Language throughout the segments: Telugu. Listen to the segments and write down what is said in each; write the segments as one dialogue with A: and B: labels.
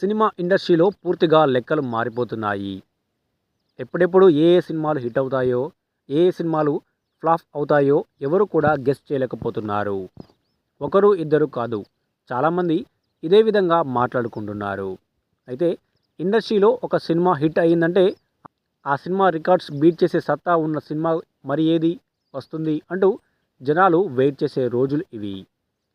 A: సినిమా ఇండస్ట్రీలో పూర్తిగా లెక్కలు మారిపోతున్నాయి. ఎప్పుడెప్పుడు ఏ ఏ సినిమాలు హిట్ అవుతాయో ఏ ఏ సినిమాలు ఫ్లాప్ అవుతాయో ఎవరు కూడా గెస్ట్ చేయలేకపోతున్నారు. ఒకరు ఇద్దరు కాదు. చాలామంది ఇదే విధంగా మాట్లాడుకుంటున్నారు. అయితే ఇండస్ట్రీలో ఒక సినిమా హిట్ అయ్యిందంటే ఆ సినిమా రికార్డ్స్ బీట్ చేసే సత్తా ఉన్న సినిమా మరి ఏది? వస్తుంది అంటూ జనాలు వెయిట్ చేసే రోజులు ఇవి.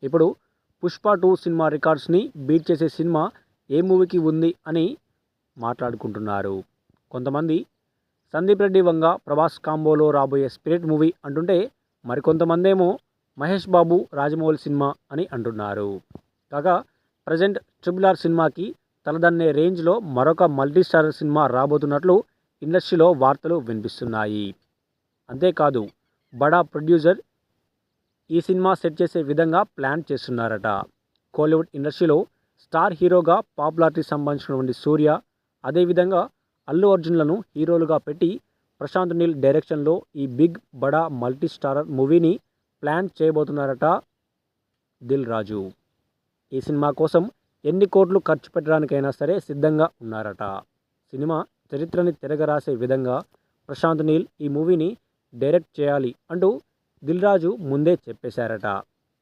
A: ఇప్పుడు పుష్ప టూ సినిమా రికార్డ్స్ని బీట్ చేసే సినిమా ఏ మూవీకి ఉంది అని మాట్లాడుకుంటున్నారు. కొంతమంది సందీప్ రెడ్డి వంగ ప్రభాస్ కాంబోలో రాబోయే స్పిరిట్ మూవీ అంటుంటే మరికొంతమందేమో మహేష్ బాబు రాజమౌళి సినిమా అని అంటున్నారు. కాగా ప్రజెంట్ ట్రిపుల్ ఆర్ సినిమాకి తలదన్నే రేంజ్లో మరొక మల్టీస్టార్ సినిమా రాబోతున్నట్లు ఇండస్ట్రీలో వార్తలు వినిపిస్తున్నాయి. అంతేకాదు బడా ప్రొడ్యూసర్ ఈ సినిమా సెట్ చేసే విధంగా ప్లాన్ చేస్తున్నారట. కోలీవుడ్ ఇండస్ట్రీలో స్టార్ హీరోగా పాపులారిటీ సంబంధించినటువంటి సూర్య అదేవిధంగా అల్లు అర్జున్లను హీరోలుగా పెట్టి ప్రశాంత్ నీల్ డైరెక్షన్లో ఈ బిగ్ బడా మల్టీ స్టారర్ మూవీని ప్లాన్ చేయబోతున్నారట దిల్ రాజు. ఈ సినిమా కోసం ఎన్ని కోట్లు ఖర్చు పెట్టడానికైనా సరే సిద్ధంగా ఉన్నారట. సినిమా చరిత్రని తిరగరాసే విధంగా ప్రశాంత్ నీల్ ఈ మూవీని డైరెక్ట్ చేయాలి అంటూ దిల్ రాజు ముందే చెప్పేశారట.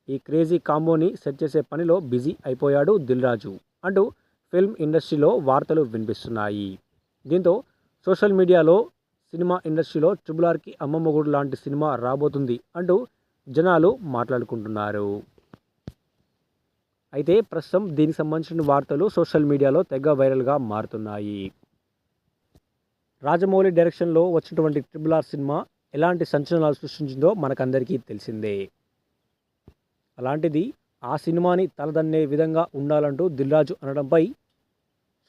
A: ఈ క్రేజీ కాంబోని సెట్ చేసే పనిలో బిజీ అయిపోయాడు దిల్ రాజు అంటూ ఫిల్మ్ ఇండస్ట్రీలో వార్తలు వినిపిస్తున్నాయి. దీంతో సోషల్ మీడియాలో సినిమా ఇండస్ట్రీలో ట్రిబుల్ ఆర్కి అమ్మమ్మగుడు లాంటి సినిమా రాబోతుంది అంటూ జనాలు మాట్లాడుకుంటున్నారు. అయితే ప్రస్తుతం దీనికి సంబంధించిన వార్తలు సోషల్ మీడియాలో తెగ వైరల్గా మారుతున్నాయి. రాజమౌళి డైరెక్షన్లో వచ్చినటువంటి ట్రిబుల్ ఆర్ సినిమా ఎలాంటి సంచలనాలు సృష్టించిందో మనకందరికీ తెలిసిందే. అలాంటిది ఆ సినిమాని తలదన్నే విధంగా ఉండాలంటూ దిల్రాజు అనడంపై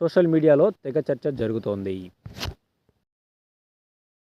A: సోషల్ మీడియాలో తెగ చర్చ జరుగుతోంది.